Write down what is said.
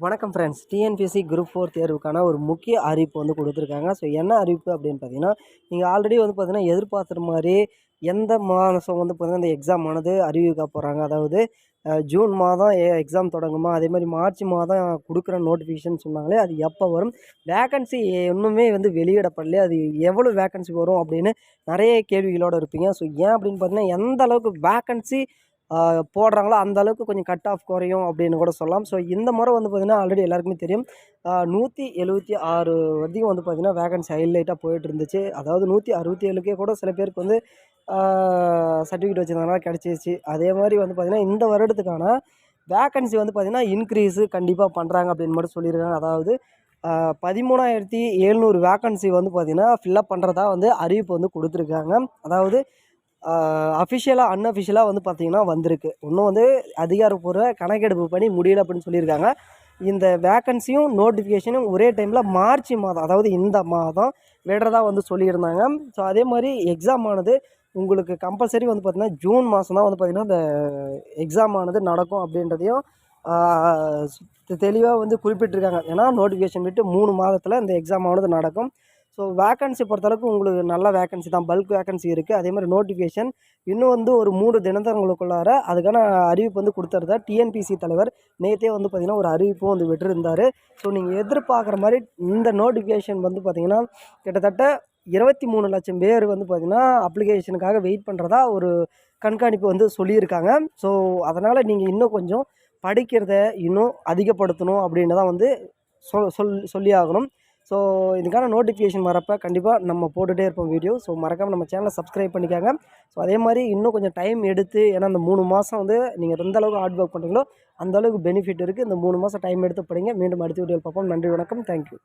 வணக்கம் friends TNPSC group four தேர்வுக்கான ஒரு முக்கிய அறிவிப்பு வந்து கொடுத்துருக்காங்க. ஸோ என்ன அறிவிப்பு அப்படின்னு பார்த்தீங்கன்னா நீங்கள் ஆல்ரெடி வந்து பார்த்தீங்கன்னா எதிர்பார்த்துற மாதிரி எந்த மாதம் வந்து பார்த்திங்கன்னா இந்த எக்ஸாம் ஆனது அறிவிக்க போகிறாங்க அதாவது ஜூன் மாதம் எக்ஸாம் தொடங்குமா? அதே மாதிரி மார்ச் மாதம் கொடுக்குற நோட்டிஃபிகேஷன் சொன்னாங்களே அது எப்போ வரும்? வேக்கன்சி இன்னுமே வந்து வெளியிடப்படலையே அது எவ்வளோ வேக்கன்சி வரும் அப்படின்னு நிறைய கேள்விகளோடு இருப்பீங்க. ஸோ ஏன் அப்படின்னு பார்த்தீங்கன்னா எந்த அளவுக்கு வேக்கன்சி போடுறாங்களோ அந்த அளவுக்கு கொஞ்சம் கட் ஆஃப் குறையும் அப்படின்னு கூட சொல்லலாம். ஸோ இந்த முறை வந்து பார்த்திங்கன்னா ஆல்ரெடி எல்லாருக்குமே தெரியும். நூற்றி எழுபத்தி ஆறு வரைக்கும் வந்து பார்த்திங்கன்னா வேகன்சி ஹைலைட்டாக போயிட்டு இருந்துச்சு. அதாவது நூற்றி அறுபத்தி ஏழுக்கே கூட சில பேருக்கு வந்து சர்டிஃபிகேட் வச்சுருந்தனால கிடச்சிருச்சு. அதே மாதிரி வந்து பார்த்திங்கன்னா இந்த வருடத்துக்கான வேக்கன்சி வந்து பார்த்திங்கன்னா இன்க்ரீஸு கண்டிப்பாக பண்ணுறாங்க அப்படின்னு மட்டும் சொல்லியிருக்காங்க. அதாவது பதிமூணாயிரத்தி எழுநூறு வேக்கன்சி வந்து பார்த்திங்கன்னா ஃபில்லப் பண்ணுறதா வந்து அறிவிப்பு வந்து கொடுத்துருக்காங்க. அதாவது அஃபிஷியலாக அன்அஃபிஷியலாக வந்து பார்த்திங்கன்னா வந்திருக்கு. இன்னும் வந்து அதிகாரப்பூர்வ கணக்கெடுப்பு பண்ணி முடியல அப்படின்னு சொல்லியிருக்காங்க. இந்த வேக்கன்சியும் நோட்டிஃபிகேஷனும் ஒரே டைமில் மார்ச் மாதம் அதாவது இந்த மாதம் விடுறதா வந்து சொல்லியிருந்தாங்க. ஸோ அதே மாதிரி எக்ஸாம் ஆனது உங்களுக்கு கம்பல்சரி வந்து பார்த்திங்கன்னா ஜூன் மாதம் தான் வந்து பார்த்திங்கன்னா இந்த எக்ஸாம் ஆனது நடக்கும் அப்படின்றதையும் தெளிவாக வந்து குறிப்பிட்டிருக்காங்க. ஏன்னா நோட்டிஃபிகேஷன் விட்டு மூணு மாதத்தில் இந்த எக்ஸாம் ஆனது நடக்கும். ஸோ வேக்கன்சி பொறுத்தளவுக்கு உங்களுக்கு நல்ல வேக்கன்சி தான். பல்க் வேக்கன்சி இருக்குது அதே மாதிரி நோட்டிஃபிகேஷன் இன்னும் வந்து ஒரு மூணு தினத்தங்களுக்குள்ளார அதுக்கான அறிவிப்பு வந்து கொடுத்துருந்தா டிஎன்பிசி தலைவர் நேற்றே வந்து பார்த்திங்கன்னா ஒரு அறிவிப்பும் வந்து விட்டுருந்தார். ஸோ நீங்கள் எதிர்பார்க்குற மாதிரி இந்த நோட்டிஃபிகேஷன் வந்து பார்த்திங்கன்னா கிட்டத்தட்ட இருபத்தி மூணு லட்சம் பேர் வந்து பார்த்திங்கன்னா அப்ளிகேஷனுக்காக வெயிட் பண்ணுறதா ஒரு கண்காணிப்பு வந்து சொல்லியிருக்காங்க. ஸோ அதனால் நீங்கள் இன்னும் கொஞ்சம் படிக்கிறத இன்னும் அதிகப்படுத்தணும் அப்படின்னு தான் வந்து சொல் சொல் சொல்லி ஆகணும் ஸோ இதுக்கான நோட்டிஃபிகேஷன் வரப்போ கண்டிப்பாக நம்ம போட்டுகிட்டே இருப்போம் வீடியோ ஸோ மறக்காமல் நம்ம சேனலை சப்ஸ்கிரைப் பண்ணிக்காங்க. ஸோ அதே மாதிரி இன்னும் கொஞ்சம் டைம் எடுத்து ஏன்னா அந்த மூணு மாதம் வந்து நீங்கள் எந்த அளவுக்கு ஹார்ட் ஒர்க் பண்ணுறீங்களோ அந்த அளவுக்கு பெனிஃபிட் இருக்குது இந்த மூணு மாதம் டைம் எடுத்து படிங்க. மீண்டும் அடுத்த வீடியோவில் பார்ப்போம். நன்றி வணக்கம். தேங்க்யூ